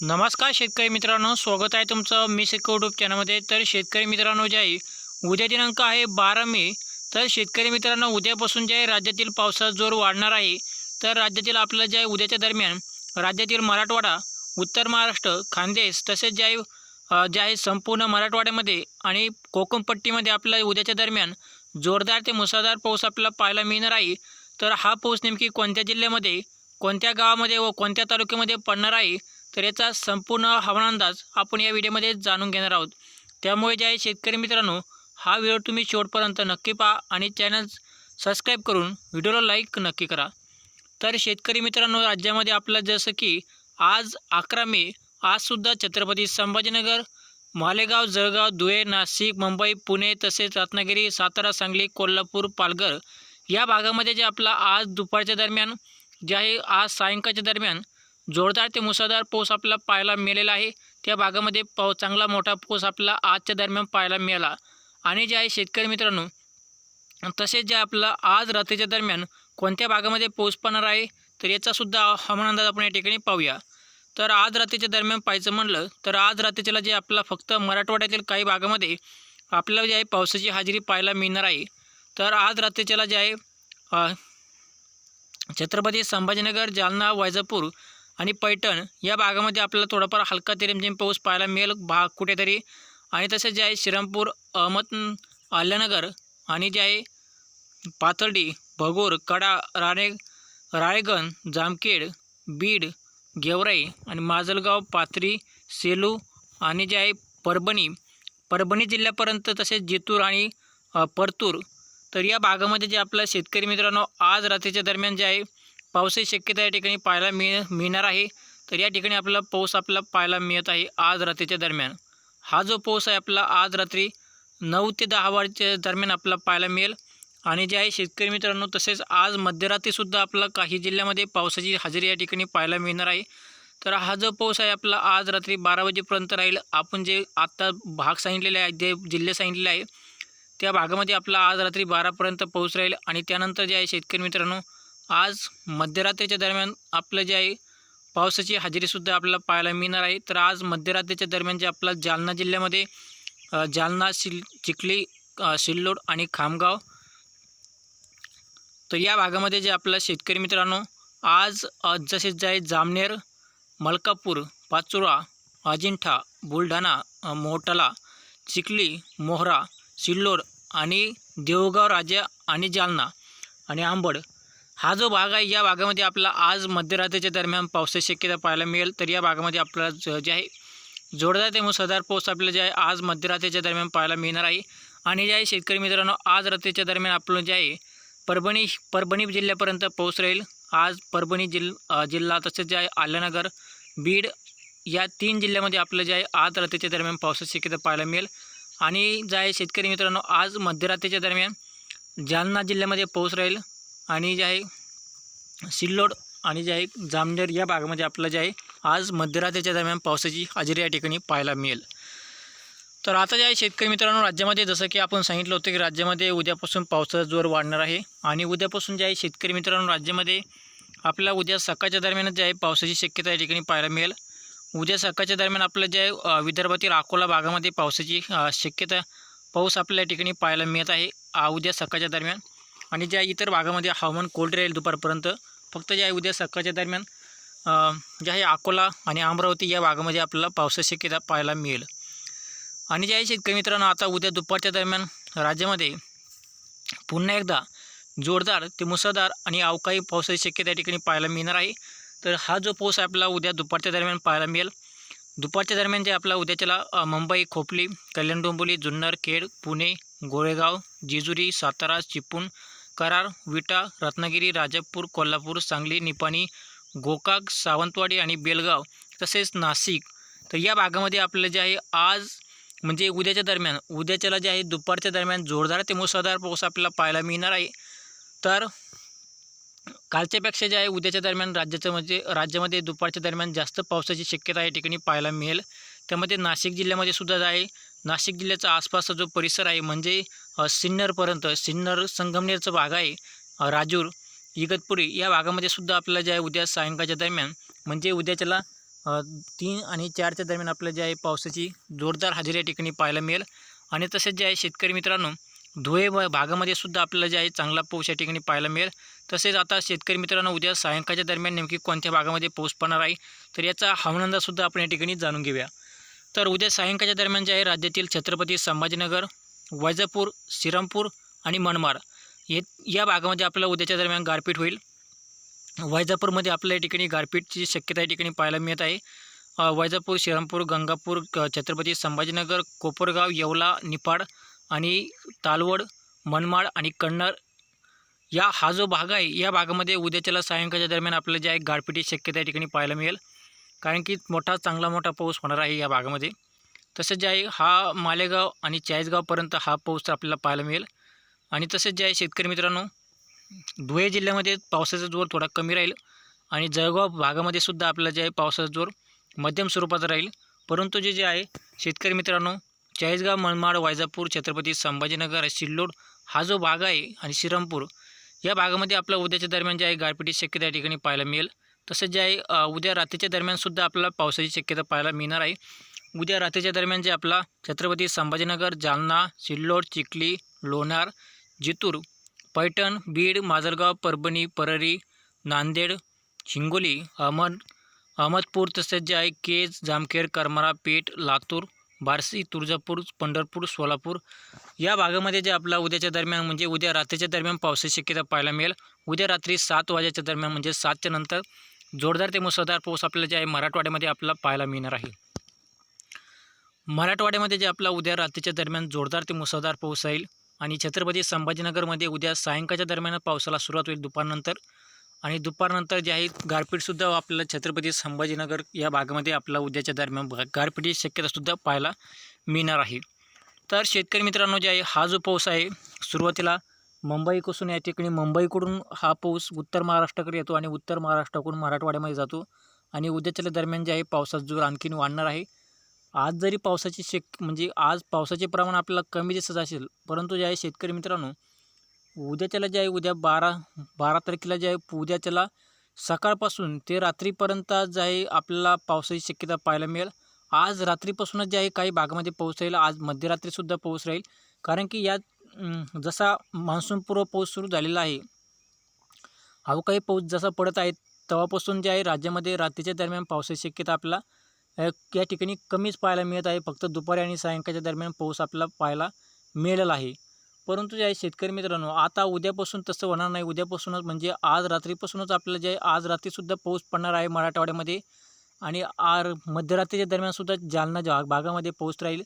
नमस्कार शेतकरी मित्रांनो स्वागत आहे तुमचं मी शेतकरी यूट्यूब चॅनलमध्ये. तर शेतकरी मित्रांनो जे आहे उद्या दिनांक आहे बारा मे. तर शेतकरी मित्रांनो उद्यापासून जे आहे राज्यातील पावसाचा जोर वाढणार आहे. तर राज्यातील आपलं जे आहे उद्याच्या दरम्यान राज्यातील मराठवाडा उत्तर महाराष्ट्र खानदेश तसेच जे आहे जे आहे संपूर्ण मराठवाड्यामध्ये आणि कोकणपट्टीमध्ये आपल्या उद्याच्या दरम्यान जोरदार ते मुसळधार पाऊस आपल्याला पाहायला मिळणार आहे. तर हा पाऊस नेमकी कोणत्या जिल्ह्यामध्ये कोणत्या गावामध्ये व कोणत्या तालुक्यामध्ये पडणार आहे? तर याचा संपूर्ण हवामान अंदाज आपण या व्हिडिओमध्ये जाणून घेणार आहोत. त्यामुळे जे आहे शेतकरी मित्रांनो हा व्हिडिओ तुम्ही शेवटपर्यंत नक्की पहा आणि चॅनल सबस्क्राईब करून व्हिडिओला लाईक नक्की करा. तर शेतकरी मित्रांनो राज्यामध्ये आपलं जसं की आज अकरा मे आजसुद्धा छत्रपती संभाजीनगर मालेगाव जळगाव धुळे नाशिक मुंबई पुणे तसेच रत्नागिरी सातारा सांगली कोल्हापूर पालघर या भागामध्ये जे आपला आज दुपारच्या दरम्यान जे आहे आज सायंकाळच्या दरम्यान जोरदार ते मुसळधार पाऊस आपल्याला पाहायला मिळालेला आहे. त्या भागामध्ये पाऊस चांगला मोठा पाऊस आपल्याला आजच्या दरम्यान पाहायला मिळाला. आणि जे आहे शेतकरी मित्रांनो तसेच जे आपला आज रात्रीच्या दरम्यान कोणत्या भागामध्ये पाऊस पडणार आहे तर याचासुद्धा हवामान अंदाज आपण या ठिकाणी पाहूया. तर आज रात्रीच्या दरम्यान पाहायचं म्हणलं तर आज रात्रीच्याला जे आपला फक्त मराठवाड्यातील काही भागामध्ये आपल्याला जे आहे पावसाची हजेरी पाहायला मिळणार आहे. तर आज रात्रीच्याला जे आहे छत्रपती संभाजीनगर जालना वैजापूर आणि पैठण या भागामध्ये आपल्याला थोडाफार हलका ते रिमझिम पाऊस पाहायला मिळेल. भाग कुठेतरी. आणि तसेच जे आहे श्रीरामपूर अहमद आल्यानगर आणि जे आहे पाथर्डी भगोर कडा राणे राळेगण जामखेड बीड गेवराई आणि माजलगाव पाथरी सेलू आणि जे आहे परभणी. परभणी जिल्ह्यापर्यंत तसेच जितूर आणि परतूर. तर या भागामध्ये जे आपल्या शेतकरी मित्रांनो आज रात्रीच्या दरम्यान जे आहे पावसाची शक्यता या ठिकाणी पाहायला मिळ मिळणार आहे. तर या ठिकाणी आपला पाऊस आपला पाहायला मिळत आहे आज रात्रीच्या दरम्यान. हा जो पाऊस आहे आपला आज रात्री नऊ ते दहा वाजच्या दरम्यान आपला पाहायला मिळेल. आणि जे आहे शेतकरी मित्रांनो तसेच आज मध्यरात्रीसुद्धा आपला काही जिल्ह्यामध्ये पावसाची हजेरी या ठिकाणी पाहायला मिळणार आहे. तर हा जो पाऊस आहे आपला आज रात्री बारा वाजेपर्यंत राहील. आपण जे आत्ता भाग सांगितलेले आहे जे जिल्हे सांगितलेले आहे त्या भागामध्ये आपला आज रात्री बारापर्यंत पाऊस राहील. आणि त्यानंतर जे आहे शेतकरी मित्रांनो आज मध्यरात्रीच्या दरम्यान आपलं जे आहे पावसाची हजेरीसुद्धा आपल्याला पाहायला मिळणार आहे. तर आज मध्यरात्रीच्या दरम्यान जे आपला जालना जिल्ह्यामध्ये जालना सिल चिखली सिल्लोड आणि खामगाव तर या भागामध्ये जे आपला शेतकरी मित्रांनो आज जसे जे आहे जामनेर मलकापूर पाचोरा अजिंठा बुलढाणा अ, चिखली मोहरा सिल्लोड आणि देवगाव राजा आणि जालना आणि आंबड हा जो भाग आहे या भागामध्ये आपला आज मध्यरात्रीच्या दरम्यान पावसाची शक्यता पाहायला मिळेल. तर या भागामध्ये आपल्याला ज- जे आहे जोरदार ते मुसळधार पाऊस आपल्याला जे आहे आज मध्यरात्रीच्या दरम्यान पाहायला मिळणार आहे. आणि जे आहे शेतकरी मित्रांनो आज रात्रीच्या दरम्यान आपलं जे आहे परभणी परभणी जिल्ह्यापर्यंत पाऊस राहील. आज परभणी जिल जिल्हा तसेच जे आहे आल्यानगर बीड या तीन जिल्ह्यामध्ये आपलं जे आहे आज रात्रीच्या दरम्यान पावसाची शक्यता पाहायला मिळेल. आणि जे आहे शेतकरी मित्रांनो आज मध्यरात्रीच्या दरम्यान जालना जिल्ह्यामध्ये पाऊस राहील. आणि जे आहे सिल्लोड आणि जे आहे जामनेर या भागामध्ये आपलं जे आहे आज मध्यरात्रीच्या दरम्यान पावसाची हजेरी या ठिकाणी पाहायला मिळेल. तर आता जे आहे शेतकरी मित्रांनो राज्यामध्ये जसं की आपण सांगितलं होतं की राज्यामध्ये उद्यापासून पावसाचा जोर वाढणार आहे. आणि उद्यापासून जे आहे शेतकरी मित्रांनो राज्यामध्ये आपल्याला उद्या सकाळच्या दरम्यान जे आहे पावसाची शक्यता या ठिकाणी पाहायला मिळेल. उद्या सकाळच्या दरम्यान आपलं जे आहे विदर्भातील अकोला भागामध्ये पावसाची शक्यता पाऊस आपल्या या ठिकाणी पाहायला मिळत आहे. आ, उद्या सकाळच्या दरम्यान आणि ज्या इतर भागामध्ये हवामान कोल्ड राहील दुपारपर्यंत फक्त ज्या उद्या सकाळच्या दरम्यान ज्या आहे अकोला आणि अमरावती या भागामध्ये आपल्याला पावसाची शक्यता पाहायला मिळेल. आणि जे आहे शेतकरी मित्रांनो आता उद्या दुपारच्या दरम्यान राज्यामध्ये पुन्हा एकदा जोरदार ते मुसळधार आणि अवकाळी पावसाची शक्यता या ठिकाणी पाहायला मिळणार आहे. तर हा जो पाऊस आहे आपला उद्या दुपारच्या दरम्यान पाहायला मिळेल. दुपारच्या दरम्यान जे आपला उद्याच्याला मुंबई खोपली कल्याण डोंबोली जुन्नर खेड पुणे गोरेगाव जेजुरी सातारा चिपळूण करार विटा रत्नागिरी राजापूर कोल्हापूर सांगली निपाणी गोकाक सावंतवाडी आणि बेलगाव तसेच नाशिक तर या भागामध्ये आपलं जे आहे आज म्हणजे उद्याच्या दरम्यान उद्याच्याला जे आहे दुपारच्या दरम्यान जोरदार ते मुसळधार पाऊस आपल्याला पाहायला मिळणार आहे. तर कालच्यापेक्षा जे आहे उद्याच्या दरम्यान राज्याचं म्हणजे राज्यामध्ये दुपारच्या दरम्यान जास्त पावसाची शक्यता या ठिकाणी पाहायला मिळेल. त्यामध्ये नाशिक जिल्ह्यामध्ये सुद्धा आहे नाशिक जिल्ह्याचा आसपासचा जो परिसर आहे म्हणजे सिन्नरपर्यंत सिन्नर संगमनेरचा भाग आहे राजूर इगतपुरी या भागामध्ये सुद्धा आपल्याला जे आहे उद्या सायंकाळच्या दरम्यान म्हणजे उद्याच्याला तीन आणि चारच्या दरम्यान आपल्याला जे आहे पावसाची जोरदार हजेरी या ठिकाणी पाहायला मिळेल. आणि तसेच जे आहे शेतकरी मित्रांनो धुळे भागामध्ये सुद्धा आपल्याला जे आहे चांगला पाऊस या ठिकाणी पाहायला मिळेल. तसेच आता शेतकरी मित्रांनो उद्या सायंकाळच्या दरम्यान नेमकी कोणत्या भागामध्ये पाऊस पडणार आहे तर याचा हवामानंदाजसुद्धा आपण या ठिकाणी जाणून घेऊया. तर उद्या सायंकाळच्या दरम्यान जे आहे राज्यातील छत्रपती संभाजीनगर वैजापूर श्रीरामपूर आणि मनमाड. हे या भागामध्ये आपल्याला उद्याच्या दरम्यान गारपीट होईल. वैजापूरमध्ये आपल्या या ठिकाणी गारपीटची शक्यता या ठिकाणी पाहायला मिळत आहे. वैजापूर श्रीरामपूर गंगापूर छत्रपती संभाजीनगर कोपरगाव येवला निफाड आणि तालवड मनमाड आणि कन्नड या हा जो भाग आहे या भागामध्ये उद्याच्याला सायंकाळच्या दरम्यान आपल्याला जे आहे गारपीटची शक्यता या ठिकाणी पाहायला मिळेल. कारण की मोठा चांगला मोठा पाऊस होणार आहे या भागामध्ये. तसंच जे आहे हा मालेगाव आणि चाळीसगावपर्यंत हा पाऊस आपल्याला पाहायला मिळेल. आणि तसेच जे आहे शेतकरी मित्रांनो धुळे जिल्ह्यामध्ये पावसाचा जोर थोडा कमी राहील आणि जळगाव भागामध्ये सुद्धा आपला जे आहे पावसाचा जोर मध्यम स्वरूपाचा राहील. परंतु जे जे आहे शेतकरी मित्रांनो चाळीसगाव मनमाड वायजापूर छत्रपती संभाजीनगर सिल्लोड हा जो भाग आहे आणि श्रीरामपूर या भागामध्ये आपल्या उद्याच्या दरम्यान जे आहे गारपिटीची शक्यता या ठिकाणी पाहायला मिळेल. तसंच जे आहे उद्या रात्रीच्या दरम्यानसुद्धा आपल्याला पावसाची शक्यता पाहायला मिळणार आहे. उद्या रात्रीच्या दरम्यान जे आपला छत्रपती संभाजीनगर जालना सिल्लोड चिखली लोणार जितूर पैठण बीड माजलगाव परभणी परळी नांदेड हिंगोली अहमद अहमदपूर तसेच जे आहे केज जामखेड करमाळा पेठ लातूर बार्शी तुळजापूर पंढरपूर सोलापूर या भागामध्ये जे आपला उद्याच्या दरम्यान म्हणजे उद्या रात्रीच्या दरम्यान पावसाची शक्यता पाहायला मिळेल. उद्या रात्री सात वाजेच्या दरम्यान म्हणजे सातच्या नंतर जोरदार ते मुसळधार पाऊस आपल्याला जे आहे मराठवाड्यामध्ये आपला पाहायला मिळणार आहे. मराठवाड्यामध्ये जे आपला उद्या रात्रीच्या दरम्यान जोरदार ते मुसळधार पाऊस राहील आणि छत्रपती संभाजीनगरमध्ये उद्या सायंकाळच्या दरम्यान पावसाला सुरुवात होईल दुपारनंतर. आणि दुपारनंतर जे आहे गारपीटसुद्धा आपल्याला छत्रपती संभाजीनगर या भागामध्ये आपला उद्याच्या दरम्यान गारपीटची शक्यतासुद्धा पाहायला मिळणार आहे. तर शेतकरी मित्रांनो जे आहे हा जो पाऊस आहे सुरुवातीला मुंबईपासून या ठिकाणी मुंबईकडून हा पाऊस उत्तर महाराष्ट्राकडे येतो आणि उत्तर महाराष्ट्राकडून मराठवाड्यामध्ये जातो. आणि उद्याच्या दरम्यान जे आहे पावसाचा जोर आणखीन वाढणार आहे. आज जरी पावसाची शेक म्हणजे आज पावसाचे प्रमाण आपल्याला कमी दिसत असेल परंतु जे आहे शेतकरी मित्रांनो उद्याच्याला जे आहे उद्या बारा बारा तारखेला जे आहे उद्याच्याला सकाळपासून ते रात्रीपर्यंत जे आहे आपल्याला पावसाची शक्यता पाहायला मिळेल. आज रात्रीपासूनच जे आहे काही भागामध्ये पाऊस राहील आज मध्यरात्रीसुद्धा पाऊस राहील. कारण की यात जसा मान्सूनपूर्व पाऊस सुरू झालेला आहे अवकाळी पाऊस जसा पडत आहे तेव्हापासून जे आहे राज्यामध्ये रात्रीच्या दरम्यान पावसाची शक्यता आपल्याला या ठिकाणी कमीच पाहायला मिळत आहे. फक्त दुपारी आणि सायंकाळच्या दरम्यान पाऊस आपल्याला पाहायला मिळेल आहे. परंतु जे आहे शेतकरी मित्रांनो आता उद्यापासून तसं होणार नाही. उद्यापासूनच म्हणजे आज रात्रीपासूनच आपल्याला जे आज रात्रीसुद्धा पाऊस पडणार आहे मराठवाड्यामध्ये आणि आर मध्यरात्रीच्या दरम्यानसुद्धा जालना जा भागामध्ये पाऊस राहील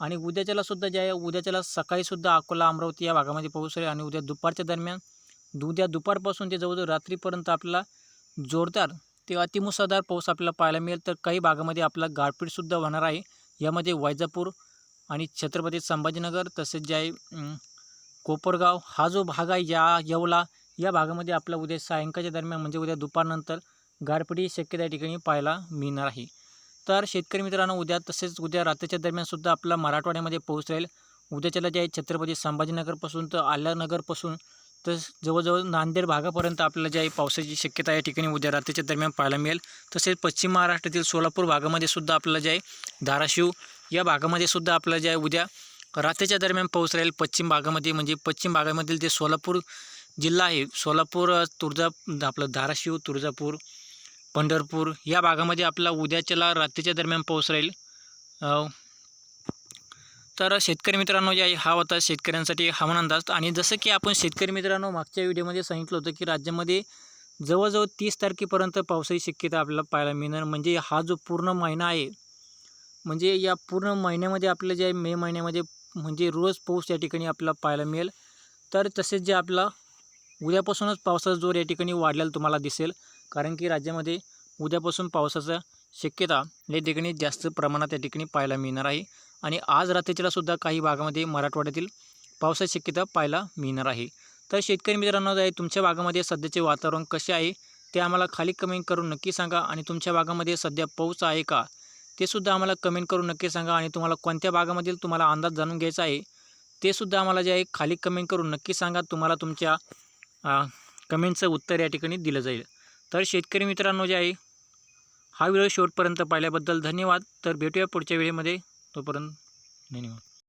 आणि उद्याच्यालासुद्धा जे आहे उद्याच्याला सकाळीसुद्धा अकोला अमरावती या भागामध्ये पाऊस राहील आणि उद्या दुपारच्या दरम्यान उद्या दुपारपासून ते जवळजवळ रात्रीपर्यंत आपल्याला जोरदार ते अतिमुसळधार पाऊस आपल्याला पाहायला मिळेल. तर काही भागामध्ये आपला गारपीटसुद्धा होणार आहे. यामध्ये वैजापूर आणि छत्रपती संभाजीनगर तसेच जे आहे कोपरगाव हा जो भाग आहे या येवला या भागामध्ये आपला उद्या सायंकाळच्या दरम्यान म्हणजे उद्या दुपारनंतर गारपिटी शक्यता या ठिकाणी पाहायला मिळणार आहे. तर शेतकरी मित्रांनो उद्या तसेच उद्या रात्रीच्या दरम्यानसुद्धा आपला मराठवाड्यामध्ये पाऊस राहील. उद्याच्याला जे आहे छत्रपती संभाजीनगरपासून तर आल्यानगरपासून तर जवळजवळ नांदेड भागापर्यंत आपल्याला जे आहे पावसाची शक्यता या ठिकाणी उद्या रात्रीच्या दरम्यान पाहायला मिळेल. तसेच पश्चिम महाराष्ट्रातील सोलापूर भागामध्ये सुद्धा आपल्याला जे आहे धाराशिव या भागामध्ये सुद्धा आपल्याला जे आहे उद्या रात्रीच्या दरम्यान पाऊस राहील. पश्चिम भागामध्ये म्हणजे पश्चिम भागामधील जे सोलापूर जिल्हा आहे सोलापूर तुळजा आपलं धाराशिव तुळजापूर पंढरपूर या भागामध्ये आपला उद्याच्याला रात्रीच्या दरम्यान पाऊस राहील. तर शेतकरी मित्रांनो जे आहे हा होता शेतकऱ्यांसाठी हवामान अंदाज. आणि जसं की आपण शेतकरी मित्रांनो मागच्या व्हिडिओमध्ये सांगितलं होतं की राज्यामध्ये जवळजवळ तीस तारखेपर्यंत पावसाची शक्यता आपल्याला पाहायला मिळणार. म्हणजे हा जो पूर्ण महिना आहे म्हणजे या पूर्ण महिन्यामध्ये आपलं जे आहे मे महिन्यामध्ये म्हणजे रोज पाऊस या ठिकाणी आपल्याला पाहायला मिळेल. तर तसेच जे आपला उद्यापासूनच पावसाचा जोर या ठिकाणी वाढलेला तुम्हाला दिसेल. कारण की राज्यामध्ये उद्यापासून पावसाचा शक्यता या ठिकाणी जास्त प्रमाणात या ठिकाणी पाहायला मिळणार आहे. आणि आज रात्रीच्या सुद्धा काही भागामध्ये मराठवाड्यातील पावसाची शक्यता पाहायला मिळणार आहे. तर शेतकरी मित्रांनो जे आहे तुमच्या भागामध्ये सध्याचे वातावरण कसे आहे? ते आम्हाला खाली कमेंट करून नक्की सांगा आणि तुमच्या भागामध्ये सध्या पाऊस आहे का? ते सुद्धा आम्हाला कमेंट करून नक्की सांगा आणि तुम्हाला कोणत्या भागामधील तुम्हाला अंदाज जाणून घ्यायचा आहे ते सुद्धा आम्हाला जे आहे खाली कमेंट करून नक्की सांगा. तुम्हाला तुमच्या कमेंटचं उत्तर या ठिकाणी दिलं जाईल. तर शेतकरी मित्रांनो जे आहे हा व्हिडिओ शेवटपर्यंत पाहिल्याबद्दल धन्यवाद. तर भेटूया पुढच्या वेळेमध्ये. तोपर्यंत धन्यवाद.